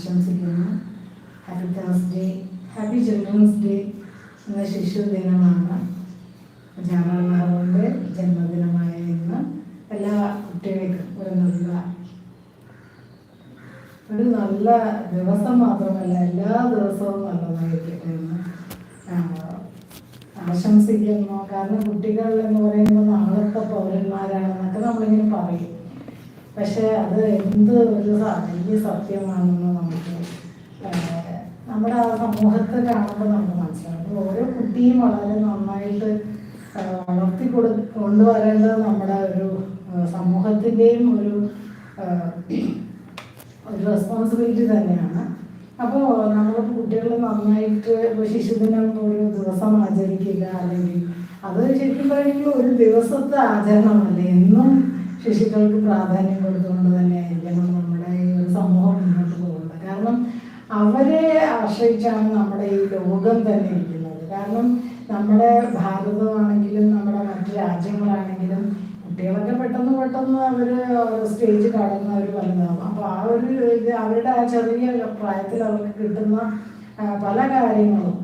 ആശംസിക്കുന്നു. Happy Thursday happy children's day എന്ന ശിശു ദിനമാണ്. ജാമാറുടെ ജന്മദിനമായ ഇന്ന് എല്ലാ കുട്ടികൾക്കും ഒരു നല്ല ഒരു നല്ല ദിവസം മാത്രമല്ല എല്ലാ ദിവസവും നല്ലതായിരിക്കട്ടെ എന്ന് ആശംസിക്കുന്നു. കാരണം കുട്ടികൾ എന്ന് പറയുമ്പോൾ നാളത്തെ പൗരന്മാരാണെന്നൊക്കെ നമ്മളിങ്ങനെ പറയും. പക്ഷെ അത് എന്ത് ഒരു സ- വലിയ സത്യമാണെന്ന് നമുക്ക് നമ്മുടെ ആ സമൂഹത്തെ കാണുമ്പോൾ നമുക്ക് മനസ്സിലാവും ഓരോ കുട്ടിയും വളരെ നന്നായിട്ട് വളർത്തി കൊടു കൊണ്ടുവരേണ്ടത് നമ്മുടെ ഒരു സമൂഹത്തിന്റെയും ഒരു ഒരു റെസ്പോൺസിബിലിറ്റി തന്നെയാണ്. അപ്പോൾ നമ്മുടെ കുട്ടികൾ നന്നായിട്ട് ഇപ്പോൾ ശിശുദിനം ഒരു ദിവസം ആചരിക്കുക അല്ലെങ്കിൽ അത് ശരിക്കും പറയുമ്പോൾ ഒരു ദിവസത്തെ ആചരണമല്ല? എന്നും ശിശുക്കൾക്ക് പ്രാധാന്യം കൊടുത്തുകൊണ്ട് തന്നെ നമ്മുടെ ഈ ഒരു സമൂഹം മുന്നോട്ട് പോകുന്നത്. കാരണം അവരെ ആശ്രയിച്ചാണ് നമ്മുടെ ഈ ലോകം തന്നെ ഇരിക്കുന്നത്. കാരണം നമ്മുടെ ഭാരതമാണെങ്കിലും നമ്മുടെ മറ്റു രാജ്യങ്ങളാണെങ്കിലും കുട്ടികളൊക്കെ പെട്ടെന്ന് പെട്ടെന്ന് അവർ സ്റ്റേജ് കടന്ന് അവർ വലുതാകും അപ്പോൾ ആ ഒരു അവരുടെ ആ ചെറിയ പ്രായത്തിൽ അവർക്ക് കിട്ടുന്ന പല കാര്യങ്ങളും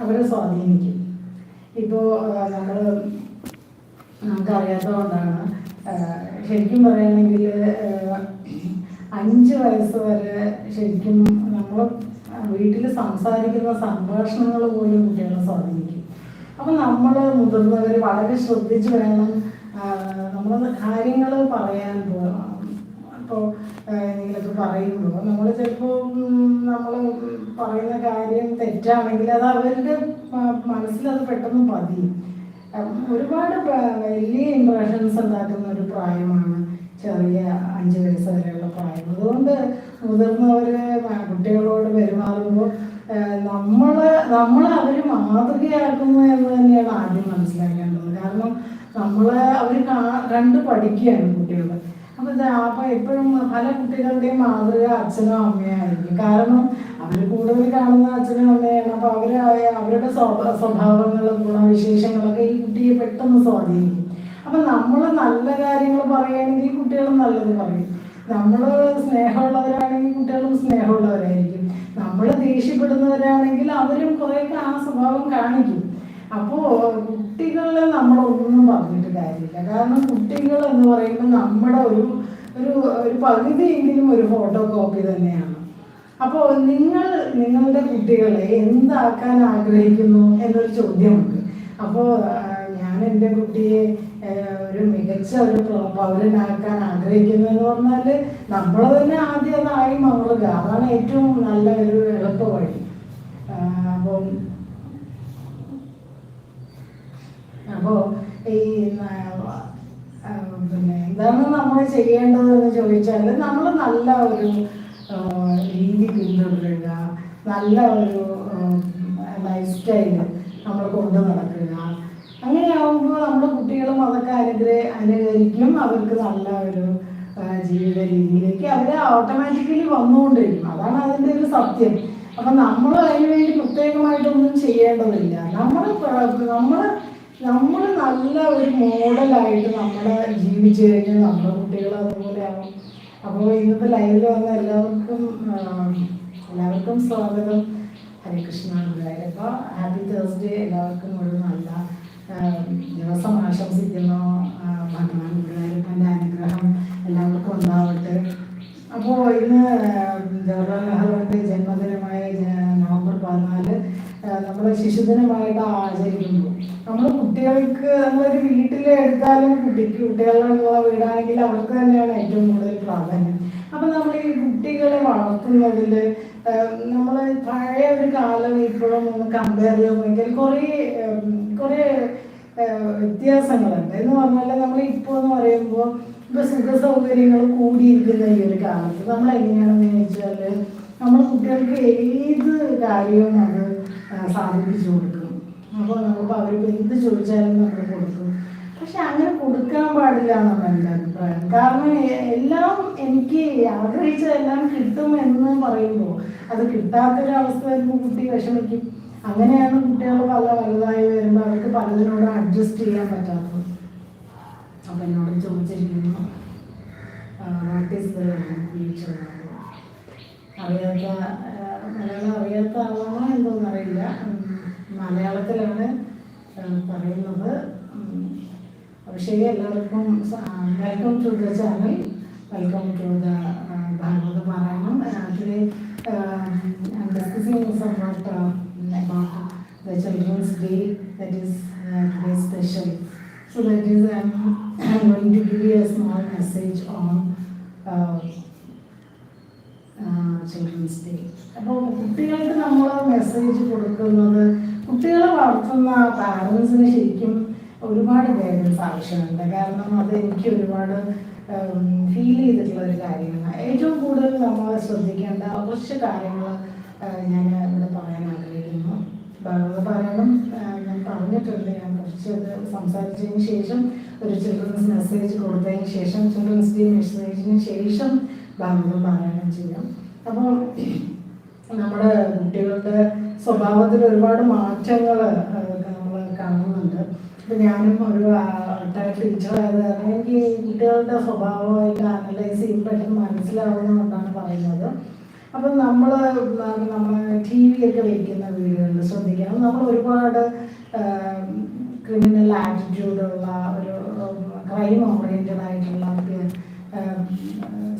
അവരെ സ്വാധീനിക്കും. ഇപ്പോൾ നമ്മൾ നമുക്കറിയാത്തതുകൊണ്ടാണ് ശരിക്കും പറയുകയാണെങ്കിൽ അഞ്ച് വയസ്സ് വരെ ശരിക്കും നമ്മൾ വീട്ടിൽ സംസാരിക്കുന്ന സംഭാഷണങ്ങൾ പോലും കുട്ടികളെ സ്വാധീനിക്കും. അപ്പം നമ്മൾ മുതിർന്നവർ വളരെ ശ്രദ്ധിച്ച് വേണം നമ്മൾ കാര്യങ്ങൾ പറയാൻ പോകണം അപ്പോൾ എന്തെങ്കിലുമൊക്കെ പറയുമ്പോൾ നമ്മൾ ചിലപ്പോൾ നമ്മൾ പറയുന്ന കാര്യം തെറ്റാണെങ്കിൽ അത് അവരുടെ മനസ്സിൽ മനസ്സിലത് പെട്ടെന്ന് പതിയും. ഒരുപാട് വലിയ ഇംപ്രഷൻസ് ഉണ്ടാക്കുന്ന ഒരു പ്രായമാണ് ചെറിയ അഞ്ച് വയസ്സ് വരെയുള്ള പ്രായം. അതുകൊണ്ട് മുതിർന്നവര് കുട്ടികളോട് പെരുമാറുമ്പോൾ നമ്മൾ നമ്മൾ അവർ മാതൃകയാക്കുന്നു എന്ന് തന്നെയാണ് ആദ്യം മനസ്സിലാക്കേണ്ടത്. കാരണം നമ്മളെ അവർ കണ്ട് പഠിക്കുകയാണ് കുട്ടികൾ അപ്പൊ അപ്പോൾ എപ്പോഴും പല കുട്ടികളുടെയും മാതൃക അച്ഛനോ അമ്മയോ ആയിരിക്കും. കാരണം അവർ കൂടുതൽ കാണുന്ന അച്ഛനും അമ്മയാണ്. അപ്പൊ അവരായ അവരുടെ സ്വഭ- സ്വഭാവങ്ങളും ഗുണവിശേഷങ്ങളൊക്കെ ഈ കുട്ടിയെ പെട്ടെന്ന് സ്വാധീനിക്കും. അപ്പൊ നമ്മൾ നല്ല കാര്യങ്ങൾ പറയുകയാണെങ്കിൽ കുട്ടികളും നല്ലത് പറയും. നമ്മൾ സ്നേഹമുള്ളവരാണെങ്കിൽ കുട്ടികളും സ്നേഹമുള്ളവരായിരിക്കും. നമ്മൾ ദേഷ്യപ്പെടുന്നവരാണെങ്കിൽ അവരും കുറേയൊക്കെ ആ സ്വഭാവം കാണിക്കും. അപ്പോൾ കുട്ടികളെ നമ്മളൊന്നും പറഞ്ഞിട്ട് കാര്യമില്ല. കാരണം കുട്ടികൾ എന്ന് പറയുമ്പോൾ നമ്മുടെ ഒരു ഒരു ഒരു പകുതിയെങ്കിലും ഒരു ഫോട്ടോ കോപ്പി തന്നെയാണ്. അപ്പോൾ നിങ്ങൾ നിങ്ങളുടെ കുട്ടികളെ എന്താക്കാൻ ആഗ്രഹിക്കുന്നു എന്നൊരു ചോദ്യമുണ്ട്. അപ്പോ ഞാൻ എന്റെ കുട്ടിയെ ഒരു മികച്ച ഒരു പ്ര- പൗരനാക്കാൻ ആഗ്രഹിക്കുന്നു എന്ന് പറഞ്ഞാൽ നമ്മൾ തന്നെ ആദ്യം അതായി മാറുക. അതാണ് ഏറ്റവും നല്ല ഒരു എളുപ്പ വഴി. അപ്പം അപ്പോൾ ഈ പിന്നെ എന്താണ് നമ്മൾ ചെയ്യേണ്ടതെന്ന് ചോദിച്ചാൽ നമ്മൾ നല്ല ഒരു രീതി പിന്തുടരുക. നല്ല ഒരു ലൈഫ് സ്റ്റൈൽ നമ്മൾ കൊണ്ടു നടക്കുക. അങ്ങനെയാവുമ്പോൾ നമ്മുടെ കുട്ടികളും അതൊക്കെ അനുഗ്രഹ അനുകരിക്കും. അവർക്ക് നല്ല ഒരു ജീവിത രീതിയിലേക്ക് അവർ ഓട്ടോമാറ്റിക്കലി വന്നുകൊണ്ടിരിക്കും. അതാണ് അതിന്റെ ഒരു സത്യം. അപ്പം നമ്മൾ അതിന് വേണ്ടി പ്രത്യേകമായിട്ടൊന്നും ചെയ്യേണ്ടതില്ല. നമ്മൾ നമ്മൾ നമ്മൾ നല്ല ഒരു മോഡലായിട്ട് നമ്മൾ ജീവിച്ചു കഴിഞ്ഞാൽ നമ്മുടെ കുട്ടികൾ അതുപോലെ ആവും. അപ്പോൾ ഇന്നത്തെ ലൈവിൽ വന്ന എല്ലാവർക്കും എല്ലാവർക്കും സ്വാഗതം. ഹരേ കൃഷ്ണ ഹാപ്പി തേഴ്സ്ഡേ എല്ലാവർക്കും ഒരു നല്ല ദിവസം ആശംസിക്കുന്നു. ഭഗവാൻ ഗുരുവായൂരപ്പന്റെ അനുഗ്രഹം എല്ലാവർക്കും ഉണ്ടാവട്ടെ. അപ്പോൾ ഇന്ന് ജവഹർലാൽ നെഹ്റുവിന്റെ ജന്മദിനമായ ജ- നവംബർ പതിനാല് നമ്മൾ ശിശുദിനമായിട്ട് ആചരിക്കുമ്പോൾ നമ്മൾ കുട്ടികൾക്ക് നമ്മളൊരു വീട്ടിൽ എടുത്താലും കുട്ടിക്ക് കുട്ടികളുള്ള വീടാണെങ്കിൽ അവർക്ക് തന്നെയാണ് ഏറ്റവും കൂടുതൽ പ്രാധാന്യം. അപ്പം നമ്മൾ ഈ കുട്ടികളെ വളർത്തുന്നതിൽ നമ്മൾ പഴയ ഒരു കാലം ഇപ്പോഴും ഒന്ന് കമ്പയർ ചെയ്യുമ്പോഴെങ്കിൽ കുറേ കുറേ വ്യത്യാസങ്ങളുണ്ട്. എന്ന് പറഞ്ഞാൽ നമ്മൾ ഇപ്പോൾ എന്ന് പറയുമ്പോൾ ഇപ്പോൾ സുഖ സൗകര്യങ്ങൾ കൂടിയിരിക്കുന്ന ഈ ഒരു കാലത്ത് നമ്മൾ എങ്ങനെയാണെന്ന് ചോദിച്ചാൽ നമ്മൾ കുട്ടികൾക്ക് ഏത് കാര്യവും അത് സാധിപ്പിച്ചു കൊടുക്കും. അപ്പോൾ നമുക്ക് അവരിപ്പോൾ എന്ത് ചോദിച്ചാലും നമ്മൾ കൊടുക്കും. പക്ഷെ അങ്ങനെ കൊടുക്കാൻ പാടില്ല എന്നാണ് എന്റെ അഭിപ്രായം. കാരണം എല്ലാം എനിക്ക് ആഗ്രഹിച്ചതെല്ലാം കിട്ടും എന്ന് പറയുമ്പോൾ അത് കിട്ടാത്തൊരവസ്ഥ വരുമ്പോൾ കുട്ടി വിഷമിക്കും. അങ്ങനെയാണ് കുട്ടികൾ പല വലുതായി വരുമ്പോൾ അവർക്ക് പലതിനോട് അഡ്ജസ്റ്റ് ചെയ്യാൻ പറ്റാത്തത്. അപ്പം എന്നോട് ചോദിച്ചിരിക്കുന്നു what is the future Malayalam അറിയാത്ത ആളാണോ എന്തോന്ന് അറിയില്ല മലയാളത്തിലാണ് പറയുന്നത്. പക്ഷേ എല്ലാവർക്കും welcome to the channel. Welcome to the ഭാഗവത പാരായണം. അതിൽ discussing subject about the children's day that is very special so that is I'm going to give a small message on children's day അപ്പോൾ കുട്ടികൾക്ക് നമ്മൾ മെസ്സേജ് കൊടുക്കുന്നത് കുട്ടികളെ വളർത്തുന്ന പാരൻസിന് ശരിക്കും ഒരുപാട് ഗൈഡൻസ് ആവശ്യമുണ്ട്. കാരണം അത് എനിക്ക് ഒരുപാട് ഫീൽ ചെയ്തിട്ടുള്ള ഒരു കാര്യമാണ്. ഏറ്റവും കൂടുതൽ നമ്മൾ ശ്രദ്ധിക്കേണ്ട കുറച്ച് കാര്യങ്ങൾ ഞാൻ ഇവിടെ പറയാൻ ആഗ്രഹിക്കുന്നു. പറയണം ഞാൻ പറഞ്ഞിട്ടുണ്ട്. ഞാൻ കുറച്ച് സംസാരിച്ചതിന് ശേഷം ഒരു ചിൽഡ്രൻസ് മെസ്സേജ് കൊടുത്തതിന് ശേഷം ചിൽഡ്രൻസ് ഡേ മെസ്സേജിന് ശേഷം ഭാഗവതം പാരായണം ചെയ്യാം. അപ്പോൾ നമ്മുടെ കുട്ടികളുടെ സ്വഭാവത്തിൽ ഒരുപാട് മാറ്റങ്ങൾ നമ്മൾ കാണുന്നുണ്ട്. ഇപ്പം ഞാനും ഒരു ടീച്ചർ ആയത് കാരണം എനിക്ക് ഈ കുട്ടികളുടെ സ്വഭാവമായിട്ട് അനലൈസ് ചെയ്യും പെട്ടെന്ന് മനസ്സിലാവുന്നതുകൊണ്ടാണ് പറയുന്നത്. അപ്പം നമ്മൾ നമ്മൾ ടി വി ഒക്കെ വയ്ക്കുന്ന വീടുകളിൽ ശ്രദ്ധിക്കാം നമ്മൾ ഒരുപാട് ക്രിമിനൽ ആറ്റിറ്റ്യൂഡുള്ള ഒരു ക്രൈം ഓറിയന്റഡ് ആയിട്ടുള്ള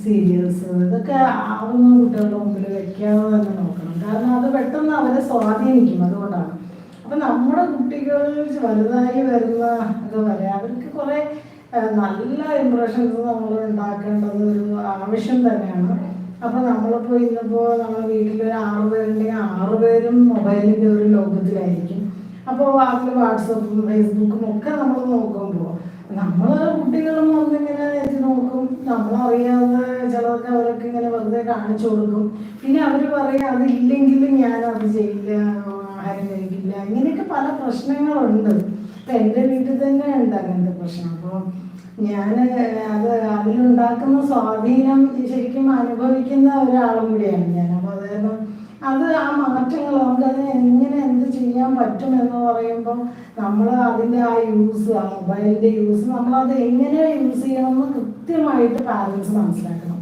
സീരിയൽസ് ഇതൊക്കെ ആവുന്ന കുട്ടികളുടെ മുമ്പിൽ വെക്കാതെ തന്നെ നോക്കണം. കാരണം അത് പെട്ടെന്ന് അവരെ സ്വാധീനിക്കും അതുകൊണ്ടാണ്. അപ്പം നമ്മുടെ കുട്ടികൾ വലുതായി വരുന്ന ഇത് വരെ അവർക്ക് കുറേ നല്ല ഇമ്പ്രഷൻസ് നമ്മൾ ഉണ്ടാക്കേണ്ടത് ഒരു ആവശ്യം തന്നെയാണ്. അപ്പോൾ നമ്മളിപ്പോൾ ഇന്നിപ്പോൾ നമ്മുടെ വീട്ടിൽ ഒരു ആറ് പേരുണ്ടെങ്കിൽ ആറ് പേരും മൊബൈലിന്റെ ഒരു ലോകത്തിലായിരിക്കും. അപ്പോൾ അതിൽ വാട്സപ്പും ഫേസ്ബുക്കും ഒക്കെ നമ്മൾ നോക്കുമ്പോൾ നമ്മൾ കുട്ടികളും വന്നിങ്ങനെ എത്തി നോക്കും. നമ്മളറിയാതെ ചിലർക്ക് അവരൊക്കെ ഇങ്ങനെ വെറുതെ കാണിച്ചു കൊടുക്കും. പിന്നെ അവർ പറയും അതില്ലെങ്കിലും ഞാൻ അത് ചെയ്യില്ല ആഹാരം കഴിക്കില്ല. ഇങ്ങനെയൊക്കെ പല പ്രശ്നങ്ങളുണ്ട്. ഇപ്പൊ എന്റെ വീട്ടിൽ തന്നെ ഉണ്ട് അങ്ങനത്തെ പ്രശ്നം. അപ്പോൾ ഞാൻ അത് അതിലുണ്ടാക്കുന്ന സ്വാധീനം ശരിക്കും അനുഭവിക്കുന്ന ഒരാളും കൂടിയാണ് ഞാൻ. അപ്പോൾ അത് കാരണം അത് ആ മാറ്റങ്ങൾ നമുക്കത് എങ്ങനെ എന്ത് ചെയ്യാൻ പറ്റും എന്ന് പറയുമ്പോൾ നമ്മൾ അതിന്റെ ആ യൂസ് ആ മൊബൈലിന്റെ യൂസ് നമ്മളത് എങ്ങനെ യൂസ് ചെയ്യണമെന്ന് കൃത്യമായിട്ട് പാരൻസ് മനസ്സിലാക്കണം.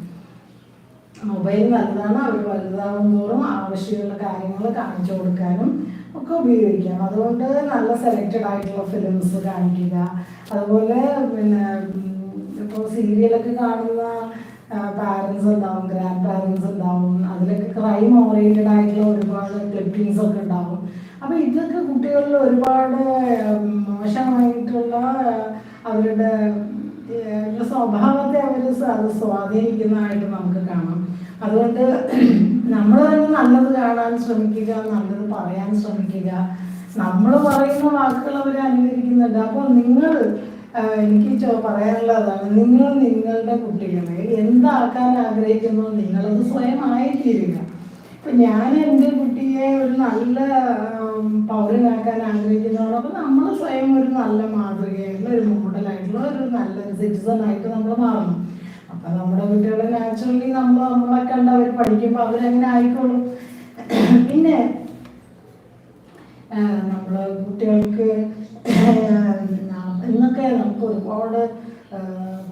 മൊബൈൽ നല്ലതാണ് അവർ വലുതാവും തോറും ആവശ്യമുള്ള കാര്യങ്ങൾ കാണിച്ചു കൊടുക്കാനും ഒക്കെ ഉപയോഗിക്കാം. അതുകൊണ്ട് നല്ല സെലക്റ്റഡ് ആയിട്ടുള്ള ഫിലിംസ് കാണിക്കുക. അതുപോലെ പിന്നെ ഇപ്പോൾ സീരിയലൊക്കെ കാണുന്ന പാരൻസ് ഉണ്ടാവും ഗ്രാൻഡ് പാരൻസ് ഉണ്ടാവും അതിലൊക്കെ ക്രൈം ഓറിയന്റഡ് ആയിട്ടുള്ള ഒരുപാട് ക്ലിപ്പിങ്സ് ഒക്കെ ഉണ്ടാവും. അപ്പൊ ഇതൊക്കെ കുട്ടികളിൽ ഒരുപാട് മോശമായിട്ടുള്ള അവരുടെ സ്വഭാവത്തെ അവർ അത് സ്വാധീനിക്കുന്നതായിട്ട് നമുക്ക് കാണാം. അതുകൊണ്ട് നമ്മൾ തന്നെ നല്ലത് കാണാൻ ശ്രമിക്കുക നല്ലത് പറയാൻ ശ്രമിക്കുക. നമ്മൾ പറയുന്ന വാക്കുകൾ അവർ അനുകരിക്കുന്നുണ്ട്. അപ്പോൾ നിങ്ങൾ എനിക്ക് പറയാനുള്ളതാണ് നിങ്ങൾ നിങ്ങളുടെ കുട്ടികളെ എന്താക്കാൻ ആഗ്രഹിക്കുന്നു നിങ്ങളത് സ്വയം ആയിത്തീരുക ഇപ്പൊ ഞാൻ എന്റെ കുട്ടിയെ ഒരു നല്ല പൗരനാക്കാൻ ആഗ്രഹിക്കുന്നതോടൊപ്പം നമ്മൾ സ്വയം ഒരു നല്ല മാതൃകയായിട്ടുള്ള ഒരു മോഡലായിട്ടുള്ള ഒരു നല്ല സിറ്റിസൺ ആയിട്ട് നമ്മൾ മാറണം അപ്പൊ നമ്മുടെ കുട്ടികളെ നാച്ചുറലി നമ്മൾ നമ്മളെ കണ്ട് അവർ പഠിക്കുമ്പോൾ അവരങ്ങനെ ആയിക്കോളും. പിന്നെ നമ്മൾ കുട്ടികൾക്ക് ഇന്നൊക്കെ നമുക്ക് ഒരുപാട്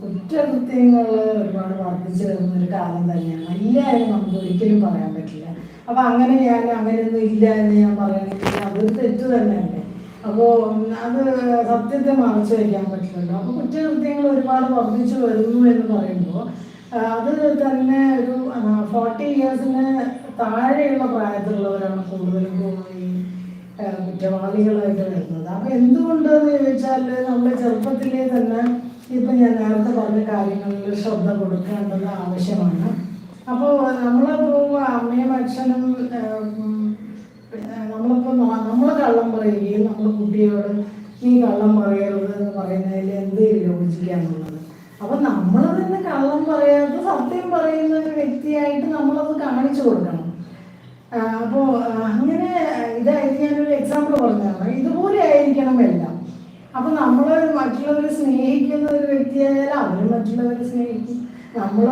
കുറ്റകൃത്യങ്ങൾ ഒരുപാട് വർദ്ധിച്ചു വരുന്ന ഒരു കാലം തന്നെയാണ്. എല്ലാവരും നമുക്ക് ഒരിക്കലും പറയാൻ പറ്റില്ല. അപ്പൊ അങ്ങനെ ഞാൻ അങ്ങനെയൊന്നും ഇല്ല എന്ന് ഞാൻ പറയുകയാണെങ്കിൽ അതൊരു തെറ്റ് തന്നെയല്ലേ? അപ്പോൾ അത് സത്യത്തെ മറച്ചു വയ്ക്കാൻ പറ്റില്ലല്ലോ. അപ്പോൾ കുറ്റകൃത്യങ്ങൾ ഒരുപാട് വർദ്ധിച്ചു വരുന്നു എന്ന് പറയുമ്പോൾ അത് തന്നെ ഒരു ഫോർട്ടി ഇയേഴ്സിന് താഴെയുള്ള പ്രായത്തിലുള്ളവരാണ് കൂടുതലും ഈ കുറ്റവാളികളായിട്ട് വരുന്നത്. അപ്പോൾ എന്തുകൊണ്ടെന്ന് ചോദിച്ചാൽ നമ്മൾ ചെറുപ്പത്തിലേ തന്നെ ഇപ്പം ഞാൻ നേരത്തെ പറഞ്ഞ കാര്യങ്ങളിൽ ശ്രദ്ധ കൊടുക്കേണ്ടത് ആവശ്യമാണ്. അപ്പോൾ നമ്മളിപ്പോൾ അമ്മയും അച്ഛനും നമ്മളിപ്പോ നമ്മൾ കള്ളം പറയുകയും നമ്മൾ കുട്ടിയോട് നീ കള്ളം പറയരുത് എന്ന് പറയുന്നതിൽ എന്ത് യോജിക്കാന്നുള്ളത് അപ്പം നമ്മൾ തന്നെ കള്ളം പറയാത്ത സത്യം പറയുന്ന ഒരു വ്യക്തിയായിട്ട് നമ്മളത് കാണിച്ചു കൊടുക്കണം. അപ്പോൾ അങ്ങനെ ഇതായത് ഞാനൊരു എക്സാമ്പിൾ പറഞ്ഞതാണ്. ഇതുപോലെ ആയിരിക്കണം എല്ലാം. അപ്പൊ നമ്മൾ മറ്റുള്ളവരെ സ്നേഹിക്കുന്ന ഒരു വ്യക്തിയായാലും അവരും മറ്റുള്ളവരെ സ്നേഹിക്കും. നമ്മൾ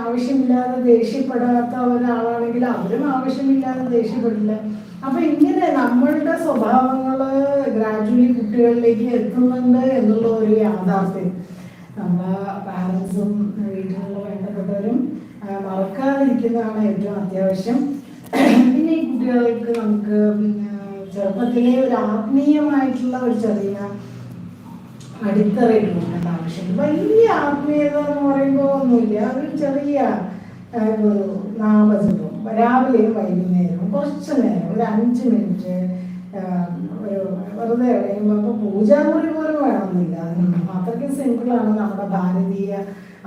ആവശ്യമില്ലാതെ ദേഷ്യപ്പെടാത്ത ഒരാളാണെങ്കിൽ അവരും ആവശ്യമില്ലാതെ ദേഷ്യപ്പെടില്ല. അപ്പൊ ഇങ്ങനെ നമ്മളുടെ സ്വഭാവങ്ങൾ ഗ്രാജുവലി കുട്ടികളിലേക്ക് എത്തുന്നുണ്ട് എന്നുള്ള ഒരു യാഥാർത്ഥ്യം. നമ്മളെ പാരൻസും വീട്ടിലുള്ള വേണ്ടപ്പെട്ടവരും മറക്കാതിരിക്കുന്നതാണ് ഏറ്റവും അത്യാവശ്യം. പിന്നെ ഈ കുട്ടികൾക്ക് നമുക്ക് പിന്നെ ചെറുപ്പത്തിലെ ഒരു ആത്മീയമായിട്ടുള്ള ഒരു ചെറിയ അടിത്തറയിട്ടുണ്ട് ആവശ്യം വലിയ ആത്മീയത എന്ന് പറയുമ്പോൾ ഒന്നുമില്ല. ഒരു ചെറിയ നാമജപം. രാവിലെയും വൈകുന്നേരവും കുറച്ച് നേരം ഒരു അഞ്ച് മിനിറ്റ് ഒരു വെറുതെ കഴിയുമ്പോൾ പൂജാമുറി പോലും വേണമെന്നില്ല. അത്രയ്ക്ക് സിമ്പിളാണ് നമ്മുടെ ഭാരതീയ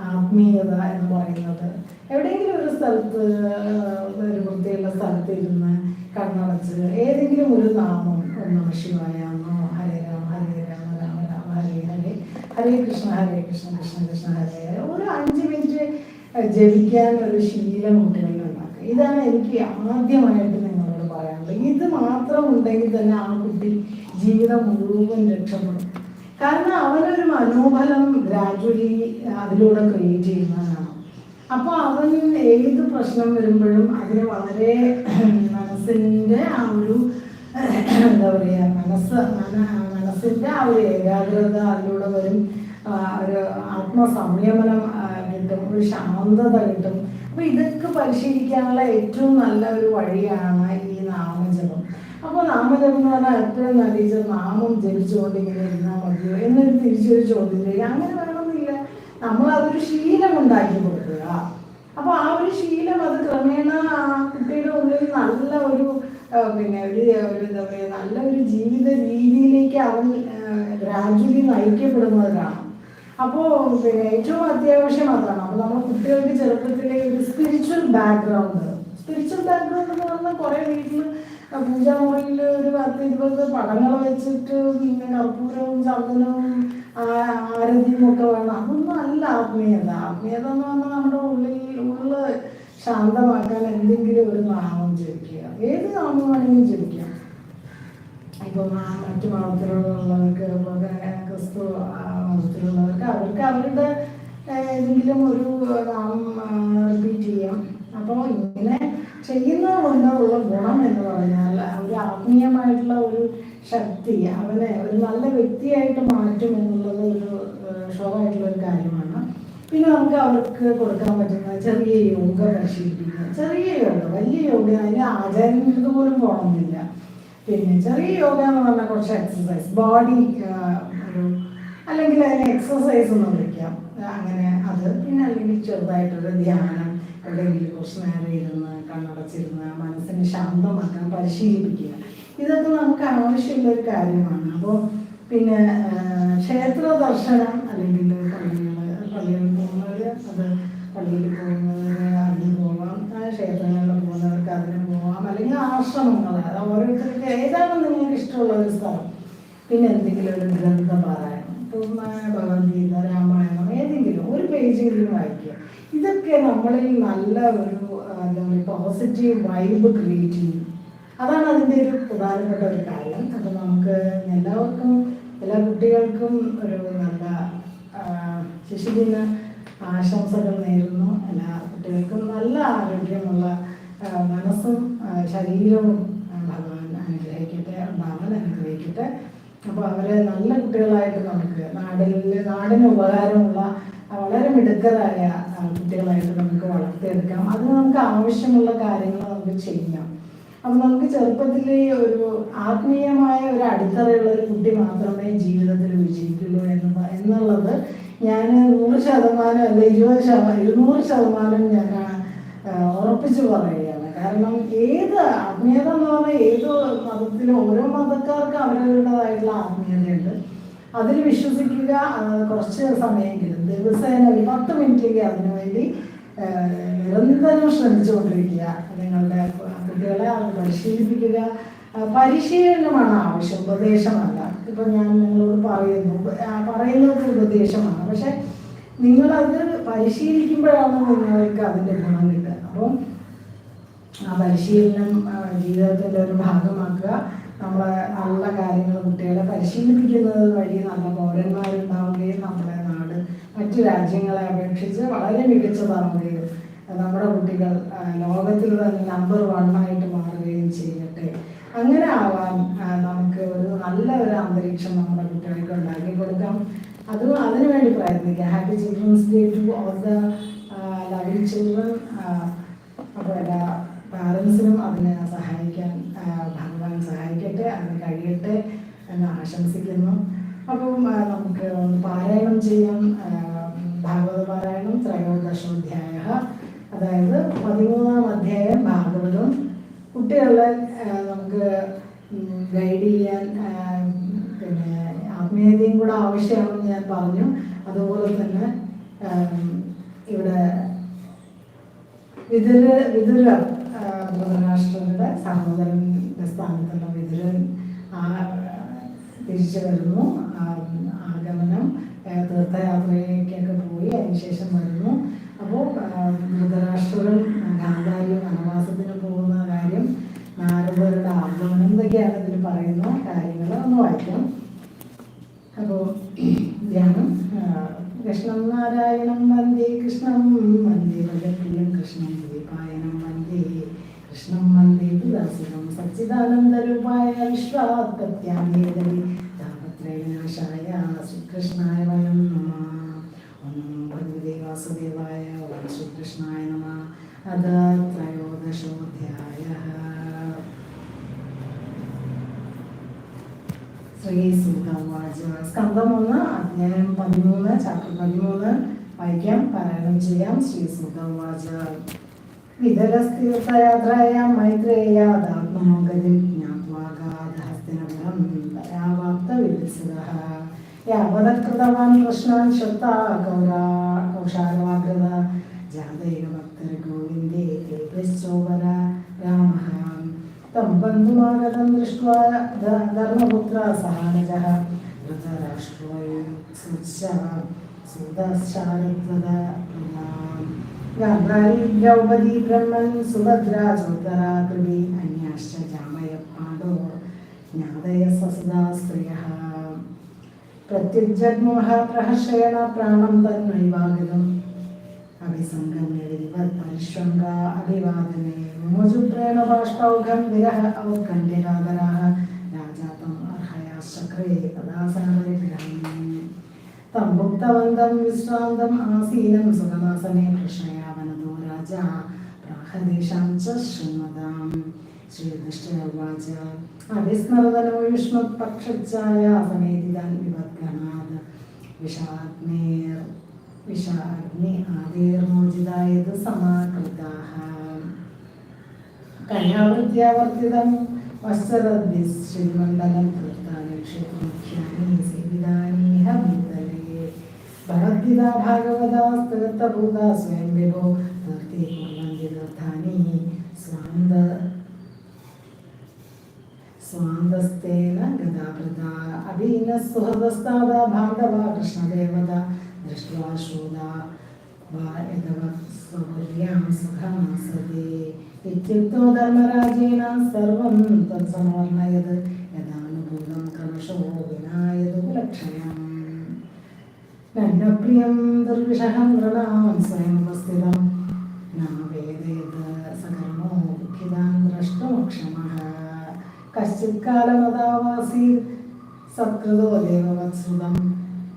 ആത്മീയത എന്ന് പറയുന്നത്. എവിടെയെങ്കിലും ഒരു സ്ഥലത്ത് ഒരു വൃത്തിയുള്ള സ്ഥലത്ത് ഇരുന്ന് കണ്ണടച്ച് ഏതെങ്കിലും ഒരു നാമം ഒന്ന് ശിവായ ഹരേ രാമ ഹരേ രാമ രാമ രാമ ഹരേ ഹരേ. ഹരേ കൃഷ്ണ ഹരേ കൃഷ്ണ കൃഷ്ണ കൃഷ്ണ ഹരേ ഹരേ. ഒരു അഞ്ച് മിനിറ്റ് ജപിക്കാൻ ഒരു ശീലം കുട്ടികളിൽ ഉണ്ടാക്കുക ഇതാണ് എനിക്ക് ആദ്യമായിട്ട് നിങ്ങളോട് പറയാനുള്ളത്. ഇത് മാത്രം ഉണ്ടെങ്കിൽ തന്നെ ആ കുട്ടി ജീവിതം മുഴുവൻ രക്ഷപ്പെടും. കാരണം അവനൊരു മനോബലം ഗ്രാജുവലി അതിലൂടെ ക്രിയേറ്റ് ചെയ്യുന്നതാണ്. അപ്പോൾ അവൻ ഏത് പ്രശ്നം വരുമ്പോഴും അതിന് വളരെ മനസ്സിന്റെ ആ ഒരു എന്താ പറയുക മനസ്സ് മന- മനസ്സിന്റെ ആ ഒരു ഏകാഗ്രത അതിലൂടെ വരും. ഒരു ആത്മസംയമനം കിട്ടും ഒരു ശാന്തത കിട്ടും. അപ്പോൾ ഇതൊക്കെ പരിശീലിക്കാനുള്ള ഏറ്റവും നല്ല ഒരു വഴിയാണ് ഈ നാമജപം. അപ്പോൾ നാമജപം എന്ന് പറഞ്ഞാൽ എപ്പോഴും നല്ല ടീച്ചർ നാമം ജപിച്ചുകൊണ്ട് ഇങ്ങനെ ഇരുന്നാൽ മതിയോ? എന്നൊരു തിരിച്ചൊരു ചോദ്യം അങ്ങനെ നമ്മൾ അതൊരു ശീലം ഉണ്ടാക്കി കൊടുക്കുക. അപ്പൊ ആ ഒരു ശീലം അത് ക്രമേണ ആ കുട്ടിയുടെ ഉള്ളിൽ നല്ല ഒരു പിന്നെ ഒരു എന്താ പറയുക നല്ല ഒരു ജീവിത രീതിയിലേക്ക് അവൻ ഗ്രാജുവലി നയിക്കപ്പെടുന്നത് കാണാം. അപ്പോൾ പിന്നെ ഏറ്റവും അത്യാവശ്യം അതാണ്. അപ്പോൾ നമ്മൾ കുട്ടികൾക്ക് ചെറുപ്പത്തിലെ ഒരു സ്പിരിച്വൽ ബാക്ക്ഗ്രൗണ്ട് സ്പിരിച്വൽ ബാക്ക്ഗ്രൗണ്ട് എന്ന് പറഞ്ഞാൽ കുറേ വീട്ടിൽ പൂജാമുറിയിൽ ഒരു പത്ത് ഇരുപത് പടങ്ങൾ വെച്ചിട്ട് പിന്നെ കർപ്പൂരവും ചന്ദനവും ആ, ആരതിയും ഒക്കെ വേണം. അതൊന്നും അല്ല ആത്മീയത. ആത്മീയത എന്ന് പറഞ്ഞാൽ നമ്മുടെ ഉള്ളിൽ ഉള്ള ശാന്തമാക്കാൻ എന്തെങ്കിലും ഒരു നാമം ജപിക്കുക. ഏത് നാമം വേണമെങ്കിലും ജപിക്കാം. ഇപ്പം മറ്റു മതത്തിലുള്ളവർക്ക് ക്രിസ്തു മതത്തിലുള്ളവർക്ക് അവർക്ക് അവരുടെ ഏതെങ്കിലും ഒരു നാമം റിപ്പീറ്റ് ചെയ്യാം. അപ്പോൾ ഇങ്ങനെ ചെയ്യുന്നത് കൊണ്ടുള്ള ഗുണം എന്ന് പറഞ്ഞാൽ ഒരു ആത്മീയമായിട്ടുള്ള ഒരു ശക്തി അവനെ ഒരു നല്ല വ്യക്തിയായിട്ട് മാറ്റും എന്നുള്ളത് ഒരു ഷോറായിട്ടുള്ള ഒരു കാര്യമാണ്. പിന്നെ നമുക്ക് അവർക്ക് കൊടുക്കാൻ പറ്റുന്ന ചെറിയ യോഗ പരിശീലിപ്പിക്കുക. ചെറിയ യോഗ വലിയ യോഗ അതിന് ആചാര്യന്റെ പോലും പോകണമെന്നില്ല. പിന്നെ ചെറിയ യോഗ എന്ന് പറഞ്ഞാൽ കുറച്ച് എക്സസൈസ് ബോഡി ഒരു അല്ലെങ്കിൽ അതിന് എക്സസൈസ് എന്ന് വിളിക്കാം. അങ്ങനെ അത് പിന്നെ അല്ലെങ്കിൽ ചെറുതായിട്ടൊരു ധ്യാനം എവിടെയെങ്കിലും കുറച്ച് നേരം ഇരുന്ന് കണ്ണടച്ചിരുന്ന് മനസ്സിനെ ശാന്തമാക്കാൻ പരിശീലിപ്പിക്കുക. ഇതൊക്കെ നമുക്ക് ആവശ്യമുള്ള ഒരു കാര്യമാണ്. അപ്പോൾ പിന്നെ ക്ഷേത്ര ദർശനം അല്ലെങ്കിൽ പള്ളികൾ പള്ളികളിൽ പോകുന്നവർ അത് പള്ളിയിൽ പോകുന്നവർ അതിന് ആ, ക്ഷേത്രങ്ങളിൽ പോകുന്നവർക്ക് അതിന് പോകാം അല്ലെങ്കിൽ ആശ്രമങ്ങൾ ഓരോരുത്തർക്ക് ഏതാണ് നിങ്ങൾക്ക് ഇഷ്ടമുള്ള ഒരു സ്ഥലം? പിന്നെ എന്തെങ്കിലും ഒരു ഗ്രന്ഥപാരായണം ഇപ്പം ആ, ഭഗവത്ഗീത രാമായണം ഏതെങ്കിലും ഒരു പേജെങ്കിലും വായിക്കുക. ഇതൊക്കെ നമ്മളിൽ നല്ല ഒരു എന്താ പറയുക പോസിറ്റീവ് വൈബ് ക്രിയേറ്റ് ചെയ്യും. അതാണ് അതിന്റെ ഒരു പ്രധാനപ്പെട്ട ഒരു കാര്യം. അപ്പോൾ നമുക്ക് എല്ലാവർക്കും എല്ലാ കുട്ടികൾക്കും ഒരു നല്ല ശിശുദിന ആശംസകൾ നേരുന്നു. എല്ലാ കുട്ടികൾക്കും നല്ല ആരോഗ്യമുള്ള മനസ്സും ശരീരവും ഭഗവാൻ അനുഗ്രഹിക്കട്ടെ ഭഗവാൻ അനുഗ്രഹിക്കട്ടെ. അപ്പോൾ അവരെ നല്ല കുട്ടികളായിട്ട് നമുക്ക് നാടിൽ നാടിന് ഉപകാരമുള്ള വളരെ മിടുക്കരായ കുട്ടികളായിട്ട് നമുക്ക് വളർത്തിയെടുക്കാം. അതിന് നമുക്ക് ആവശ്യമുള്ള കാര്യങ്ങൾ നമുക്ക് ചെയ്യാം. അപ്പം നമുക്ക് ചെറുപ്പത്തിലെ ഒരു ആത്മീയമായ ഒരു അടിത്തറയുള്ള ഒരു കുട്ടി മാത്രമേ ജീവിതത്തിൽ വിജയിക്കുള്ളൂ എന്ന് എന്നുള്ളത് ഞാൻ നൂറ് ശതമാനം അല്ല ഇരുപത് ശതമാനം ഇരുന്നൂറ് ശതമാനം ഞാൻ ഉറപ്പിച്ചു പറയുകയാണ്. കാരണം ഏത് ആത്മീയത എന്ന് പറഞ്ഞാൽ ഏത് മതത്തിലും ഓരോ മതക്കാർക്കും അവരവരുടേതായിട്ടുള്ള ആത്മീയതയുണ്ട്. അതിൽ വിശ്വസിക്കുക കുറച്ച് സമയമെങ്കിലും. ദിവസേന ഒരു പത്ത് മിനിറ്റെങ്കിലും അതിനുവേണ്ടി നിരന്തരം ശ്രമിച്ചുകൊണ്ടിരിക്കുക നിങ്ങളുടെ കുട്ടികളെ അവർ പരിശീലിപ്പിക്കുക. പരിശീലനമാണ് ആവശ്യം ഉപദേശമല്ല. ഇപ്പം ഞാൻ നിങ്ങളോട് പറയുന്നു പറയുന്നത് ഉപദേശമാണ്. പക്ഷെ നിങ്ങളത് പരിശീലിക്കുമ്പോഴാണ് നിങ്ങൾക്ക് അതിന്റെ ഗുണം കിട്ടുക. അപ്പം ആ പരിശീലനം ജീവിതത്തിന്റെ ഒരു ഭാഗമാക്കുക. നമ്മളെ നല്ല കാര്യങ്ങൾ കുട്ടികളെ പരിശീലിപ്പിക്കുന്നത് വഴി നല്ല പൗരന്മാരുണ്ടാവുകയും നമ്മുടെ നാട് മറ്റു രാജ്യങ്ങളെ അപേക്ഷിച്ച് വളരെ മികച്ചതാവുകയും നമ്മുടെ കുട്ടികൾ തന്നെ നമ്പർ വൺ ആയിട്ട് മാറുകയും ചെയ്യട്ടെ. അങ്ങനെ ആവാൻ നമുക്ക് ഒരു നല്ല ഒരു അന്തരീക്ഷം നമ്മുടെ കുട്ടികൾക്ക് ഉണ്ടാക്കി കൊടുക്കാം. അതും അതിനുവേണ്ടി പ്രയത്നിക്കാം. Happy children's day to all the loving children അപ്പോൾ എല്ലാ പാരൻസിനും അതിനെ സഹായിക്കാൻ ഭഗവാൻ സഹായിക്കട്ടെ അതിന് കഴിയട്ടെ എന്ന് ആശംസിക്കുന്നു. അപ്പം നമുക്ക് പാരായണം ചെയ്യാം. ഭാഗവത പാരായണം ത്രയോദശോധ്യായ അതായത് പതിമൂന്നാം അധ്യായം ഭാഗവതം. കുട്ടികളെ നമുക്ക് ഗൈഡ് ചെയ്യാൻ പിന്നെ ആത്മീയതയും കൂടെ ആവശ്യമാണെന്ന് ഞാൻ പറഞ്ഞു. അതുപോലെ തന്നെ ഇവിടെ വിതുര വിതുര ധൃതരാഷ്ട്രരുടെ സഹോദരന്റെ സ്ഥാനത്തുള്ള വിതുരൻ ആ, തിരിച്ചു വരുന്നു. ആഗമനം തീർത്ഥയാത്രയിലേക്കൊക്കെ പോയി. അതിനുശേഷം വരുന്നു. അപ്പോൾ ധൃതരാഷ്ട്രകൾ ഗാന്ധാരിയും വനവാസത്തിന് പോകുന്ന കാര്യം നാരദരുടെ ആഗമനം എന്നൊക്കെയാണ് ഇതിൽ പറയുന്ന കാര്യങ്ങൾ ഒന്ന് വായിക്കാം. അപ്പോൾ ധ്യാനം കൃഷ്ണം നാരായണം വന്ദേ കൃഷ്ണം വന്ദേ ഭഗപ്രിയം കൃഷ്ണം ദീപായനം വന്ദേ കൃഷ്ണം വന്ദേ ദുദാസുരം സച്ചിദാനന്ദരൂപായ വിശ്വാത്പത്യാമേതരി താപത്രയനാശായ ശ്രീകൃഷ്ണായ വയം നമ. ഭഗവതി വാസുദേവായ ഓം ശ്രീകൃഷ്ണായ നമ. അത ത്രയോദശോധ്യായ ശ്രീ സൂതവാച സ്കന്ധം ഒന്ന് അധ്യായം പതിമൂന്ന് ചാപ്റ്റർ പതിമൂന്ന്. വായിക്കാം പാരായണം ചെയ്യാം. ശ്രീ സൂതവാച വിതരസ്ഥീർത്ഥയാത്രയാം മൈത്രേയാദാത്മമോഗതിം ജ്ഞാത്വാഗാധഹസ്തിനപുരം ദയാവാപ്ത വിലസിതഃ യാവതത്കൃതവാൻ കൃഷ്ണാൻ ശ്രുത്ത ഗൗരാ കൗശാലവാഗ്രത ജാതൈക ഭക്തർ ഗോവിന്ദേ തേജസ്സോവര രാമ തം ബന്ധുമാഗതം ദൃഷ്ട്വാ ധർമ്മപുത്ര സഹാനജ ഗാദ്രാരി ബ്രഹ്മൻ സുഭദ്രാ സോദരാ കൃതി അന്യാശ്ച ജാമയ പാദോ ജ്ഞാതയ സസദാ സ്ത്രിയഃ പ്രത്യുജ്ജഗ്മോഹപ്രഹർഷേണ പ്രാണം തന്മൈവാഗതം. അഭിസംഗമ്യതി പരിശ്വംഗ അഭിവാദനേ. മോജുപ്രേണ ബാഷ്പൗഘം വിരഹ ഔത്കണ്ഠിരാതരാഹ. രാജാതം അർഹയാ ശക്രേ തദാസനപരിഗ്രഹം തം ഭുക്തവന്തം വിശ്രാന്തം ആസീനം സുഖമാസനെ കൃഷ്ണയാവനതോ രാജ. പ്രാഹദേശാം ച ശൃണ്വതാം ശ്രീകൃഷ്ണ ഉവാച അവിസ്മൃതനോ യുഷ്മപക്ഷായ സമേതിതാൻ വിവർഗണാത് വിഷാഗ്നേർ വിഷാഗ്നി ആദേർമോചിതായത് സമാകൃതാഹ കന്യാവൃത്യാവർത്തിതം വസ്ത്രദ്വിശ്രീമണ്ഡലം കൃത്താനി ക്ഷേത്രമുഖ്യാനി സേവിതാനീഹ ഭൂതലേ ഭഗവദ്ഗീത ഭാഗവത സ്ഥലത്തഭൂത സ്വയം വിഭോ തീർത്ഥീ കുർവന്തി തീർത്ഥാനി സ്വാന്ത സ്വാന്തസ്തേന ഗതാകൃത അധീന സുഹൃതസ്താത ഭാഗവ കൃഷ്ണദേവത ദൃഷ്ട്വാ ശ്രോത സ്വകര്യാം സുഖമാസതി ഇത്യുക്തോ ധർമ്മരാജേന സർവം തത്സമോർണയത് യഥാനുഭൂതം ക്രമശോ വിനായതുലക്ഷണം നന്നപ്രിയം ദുർവിഷഹം നൃണാം സ്വയം സ്ഥിരം നാ വേദയത് കശ്ചിത്കാലമതാവാസി സത്കൃതോ ദേവവത്സുതം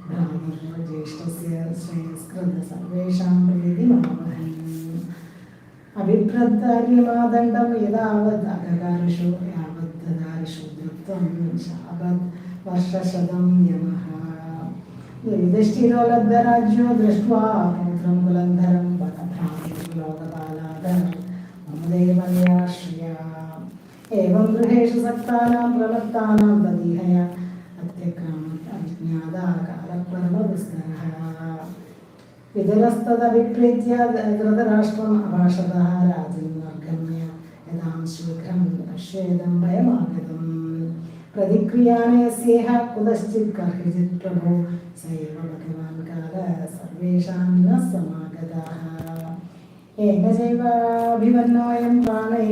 ബ്രാഹ്മണോ ജ്യേഷ്ഠസ്യ ശ്രേയസ്കൃത സർവേഷാം പ്രീതി മാമഹനി അഭിപ്രധാന്യമാദണ്ഡം യഥാവത് അകകാരിഷു യാവത് ദദാരിഷു ദൃത്വം വർഷശതം യമഹ. യുധിഷ്ഠിരോലബ്ധരാജ്യോ ദൃഷ്ട്വാ പുത്രം കുലന്ധരം പതഭ്രാതി ലോകപാലാധരം മമദേവയാശ്രീ एवं गृहेषु सक्तानां प्रवृत्तानां तदीहया अत्यक्रामत् अज्ञाता कालपर्वविस्तरः विदुरस्तदभिप्रीत्य धृतराष्ट्रम् अभाषतः राजन्वर्गम्य यदां शीघ्रं पश्येदं भयमागतम् प्रतिक्रियाणयस्येह कुतश्चित् कर्हिचित् प्रभो स एव भगवान् काल सर्वेषां न समागताः येन चैवाभिवन्नोऽयं प्राणैः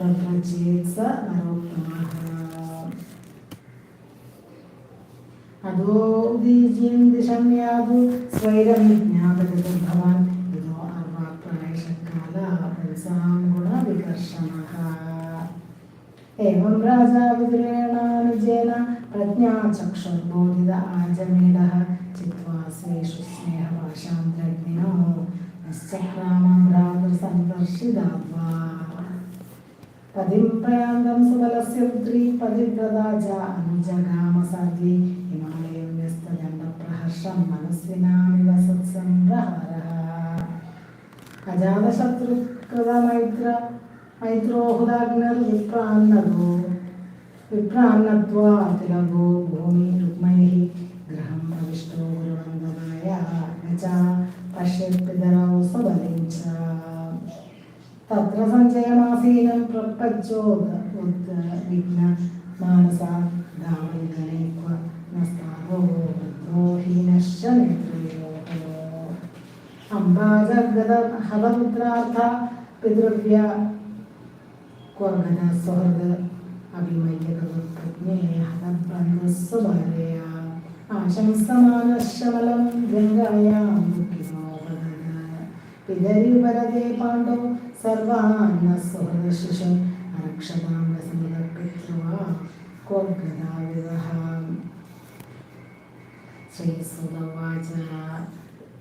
പ്രപഞ്ചേത്സ അതോ ബീജീം ദിശം യാതു സ്വൈരം വിജ്ഞാപയതു ഭവാൻ ഇതോ അർവാപ്രായശകാല പുംസാം ഗുണവികർഷണഃ ഏവം രാജാ വിദ്രേണാനുജേന പ്രജ്ഞാചക്ഷുർബോധിത ആജമേടഃ ചിത്വാ സ്വേഷു സ്നേഹഭാഷാം ദ്രജ്ഞോ നിശ്ചഹ്രാമം ഭ്രാതൃസന്ദർശിതാത്വാ పదింపయాంగం సుబలస్యుద్రీ పదివ్రదాజా అనుజగామ సాధ్వి హిమాలయం వ్యస్త దండ ప్రహర్షం మనస్వినామివ సత్సంగ్రహార అజాతశత్రుకృత మైత్ర మైత్రోహుదాగ్నరు విప్రాన్నదో విప్రాన్నద్వా తిలగో భూమి రుక్మై గ్రహం ప్రవిష్టో గురువందనాయ అగ్నచ పశ్యత్ పిదరౌ సబలించ. തത്ര സഞ്ചയമാസീനം പ്രപഞ്ചോദ വിഘ്ന മാനസ ധാവനേക്വ അംബാജഗത ഹതപുത്രാർത്ഥ പിതൃവ്യ കൊർഗന സ്വഹൃദ അഭിമയ്യതൃജ്ഞേഹതബന്ധസ്വരയ ആശംസമാനശമലം ഗംഗായാം പിതരി വരദേ പാണ്ഡോ दुःखिनो पितरिवरदे पाण्डौ सर्वान्न सुहृदशिशुम् अरक्षतां रसमुदपित्वा क्वगदाविदः श्रीसुदवाच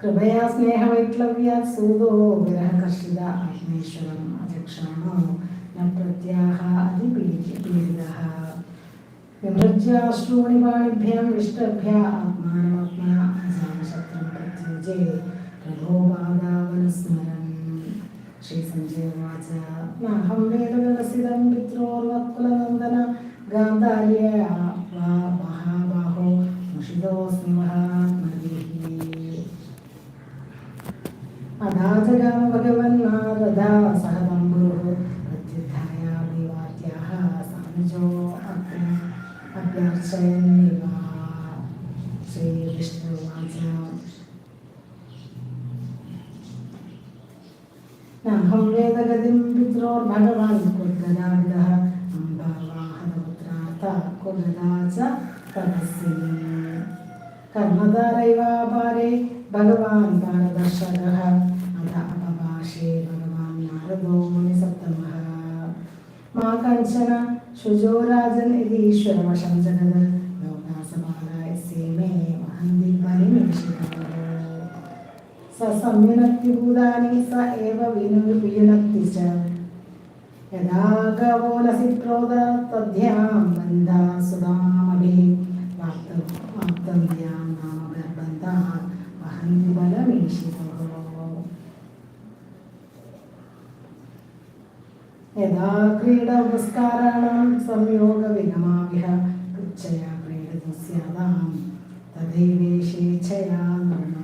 कृपया स्नेहवैक्लव्यात् सूदो विरहकर्षित आत्मेश्वरम् अचक्षाणो न प्रत्याह अधिपीडितः विमृज्याश्रूणि विष्टभ्य आत्मानमात्मना अजानशत्रं प्रत्युजे। प्रभोपादावनस्मरन् श्रीसञ्जयवाच नाहं वेदव्यवसितं पित्रोर्वत्कुलनन्दन गान्धार्यया वा महाबाहो मुषितोऽस्मि महात्मभिः अदाजगाम भगवन्नारदा सह तम्बुरुः प्रत्युत्थायाभिवाद्याः सानुजो अभ्यर्चयन्निव श्रीविष्णुवाच സംഭവേദഗതിം പിത്രോർഭഗവാൻ കുൽഗതാവിധ അംബാഹതപുത്രാർത്ഥ കുൽഗതാച തപസ്സി കർമ്മധാരൈവാപാരേ ഭഗവാൻ പാരദർശക അത അപഭാഷേ ഭഗവാൻ നാരദോ മുനിസപ്തമ. മാ കഞ്ചന ശുചോ രാജൻ ഇത് ഈശ്വരവശം ജഗത്. ലോകാസമാരായ സേമേ മഹന്തി പരിമേക്ഷിക്കുന്നത് സ സംയുനക്തി ഭൂതാനി സ ഏവ വിനുപീനക്തി ച യഥാഗവോലസിക്രോധ തദ്ധ്യാം ബന്ധാ സുതാമഭി വാർത്ത വാർത്തന്ത്യാം നാമബന്ധः വഹന്തി ബലമീഷിതോ യഥാ ക്രീഡ ഉപസ്കാരാണാം സംയോഗവിഗമാവിഹ കൃച്ഛയാ ക്രീഡതു സ്യാതാം തഥൈവേശേച്ഛയാ നർമ്മ.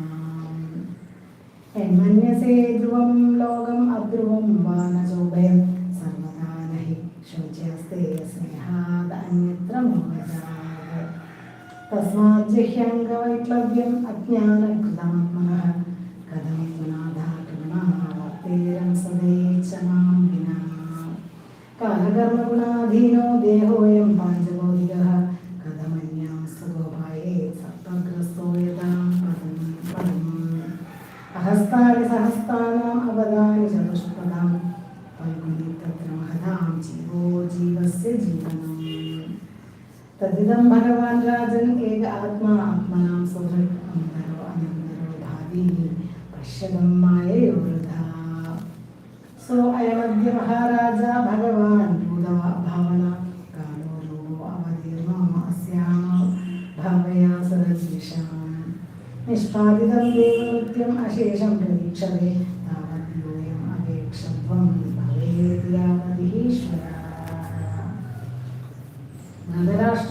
यन्मन्यसे ध्रुवं लोकम् अध्रुवं वा न चोभयं सर्वदा न हि शोच्यस्ते स्नेहात् अन्यत्र मोहजात् तस्मात् जिह्यङ्गवैक्लव्यम् अज्ञानकृतमात्मनः, कथं गुणाधा सदैच माँ विना। कालकर्मगुणाधीनो देहोऽयं पाञ्चभौतिकः। जीवो जीवस्य जीवनम्। तदिदं भगवान् राजन् एक आत्मा, आत्मनां सुहृत् अन्तरो, अनन्तरो भावी, पश्यदं माययोरुधा सो अयमद्य महाराजा भगवान् भूतवा भावना कालो लोभो अवतीर्णो अस्यां भावया सरद्विषाम् निष्पादितं देवनृत्यम् अशेषं प्रतीक्षते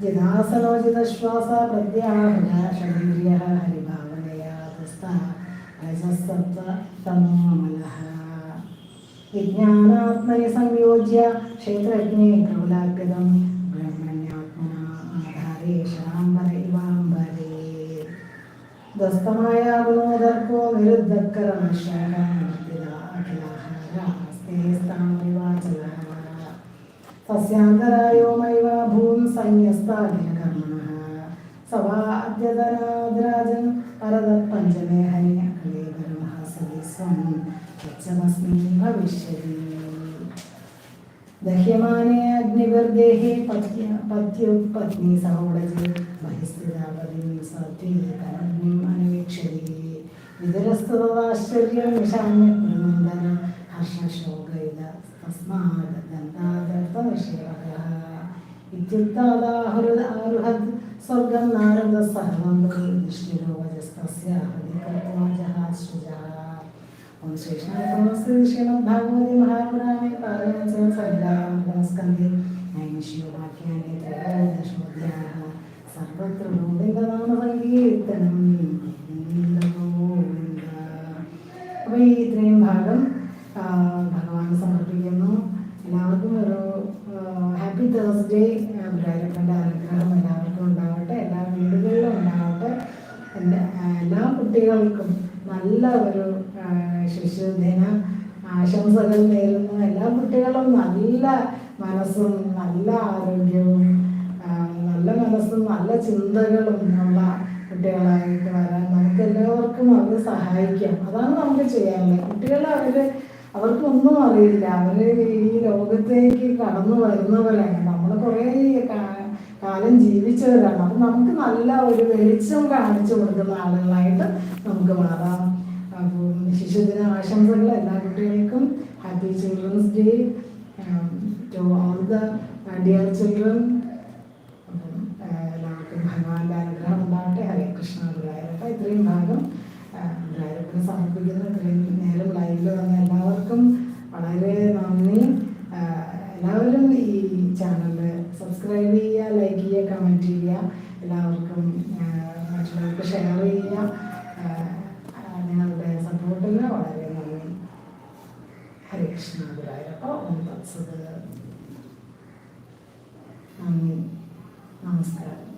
ജിതാസനോജിതശ്വാസ പ്രത്യാഹൃത ഷഡീര്യ ഹരിഭാവനയാ രജസപ്തമോമലഃ വിജ്ഞാനാത്മനി സംയോജ്യ ക്ഷേത്രജ്ഞേ കൗലാഗ്രതം ബ്രഹ്മണ്യാത്മന ആധാരേ ശാംബര ഇവാംബരേ ദസ്തമായ ഗുണോദർക്കോ നിരുദ്ധക്കരമശാല അഖിലാഹാരസ്തേ സ്ഥാനവിവാചലഃ സസ്യാന്തരായോമൈവ ഭൂം साधनकर्मणः। स वा अद्यतनाद्राजन् परदत्पञ्चमे हरि अखिले ब्रह्मः सवि स्वं यच्चमस्मि भविष्यति। दह्यमाने अग्निवर्देः पत्य, पत्युः, पत्नी सहोडजे बहिस्थिरापदीं सत्वीकरग्निम् अन्वेक्षति। विदुरस्तदाश्चर्यं विषाम्यग्निवन्दन हर्षशोकैद तस्माद् दन्तादर्थविषयः ആരുഹത് സ്വർഗം നാരദ സഹവം ദൃഷ്ടിരോ വജസ്തസ്യ ഹൃദി കൃത്വാ ജഹാശ്രുജः ഓം ശ്രീകൃഷ്ണ ശ്രീമദ് ഭാഗവതി മഹാപുരാണേ പാരമചന സംഗ്രാമസ്കന്ധി നൈമിഷ്യോവാക്യാനി ത്രയോദശോധ്യായ സർവത്ര ഗോവിന്ദനാമ സങ്കീർത്തനം ഗോവിന്ദ അപ്പോൾ ഈ ഇത്രയും ഭാഗം ആ, ഭഗവാന് സമർപ്പിക്കുന്നു എല്ലാവർക്കും ഒരു ഹാപ്പി തേഴ്സ്ഡേ ഗുരുവായൂരപ്പന്റെ അനുഗ്രഹം എല്ലാവർക്കും ഉണ്ടാവട്ടെ എല്ലാ വീടുകളിലും ഉണ്ടാവട്ടെ എല്ലാ എല്ലാ കുട്ടികൾക്കും നല്ല ഒരു ആ, ശിശുദിന ആശംസകൾ നേരുന്നു എല്ലാ കുട്ടികളും നല്ല മനസ്സും നല്ല ആരോഗ്യവും നല്ല മനസ്സും നല്ല ചിന്തകളും ഉള്ള കുട്ടികളായിട്ട് വരാൻ നമുക്ക് എല്ലാവർക്കും അവർ സഹായിക്കാം. അതാണ് നമുക്ക് ചെയ്യാനുള്ളത്. കുട്ടികൾ അവർ അവർക്കൊന്നും അറിയില്ല. അവർ ഈ ലോകത്തേക്ക് കടന്നു വരുന്നവരാണ്. നമ്മൾ കുറേ കാലം ജീവിച്ചവരാണ്. അപ്പം നമുക്ക് നല്ല ഒരു വെളിച്ചം കാണിച്ചു കൊടുക്കുന്ന ആളുകളായിട്ട് നമുക്ക് മാറാം. അപ്പം ശിശുദിന ആശംസകൾ എല്ലാ കുട്ടികൾക്കും. Happy children's day to all the dear children എല്ലാവർക്കും ഭഗവാന്റെ അനുഗ്രഹം ഉണ്ടാവട്ടെ. ഹരേ കൃഷ്ണ ഗുരുവായൂരപ്പ. ഇത്രയും ഭാഗം ഗുരുവായൂരപ്പന് സമർപ്പിക്കുന്ന. ഇത്രയും നേരം ലൈവിൽ വന്ന എല്ലാവർക്കും വളരെ നന്ദി. എല്ലാവരും ഈ ചാനൽ സബ്സ്ക്രൈബ് ചെയ്യുക ലൈക്ക് ചെയ്യുക കമന്റ് ചെയ്യുക. എല്ലാവർക്കും മറ്റുള്ളവർക്ക് ഷെയർ ചെയ്യുക ആ, ആ, നിങ്ങളുടെ സപ്പോർട്ടിന് വളരെ നന്ദി ഹരേ കൃഷ്ണ ഗുരുവായൂരപ്പ ഓം നന്ദി. നമസ്കാരം.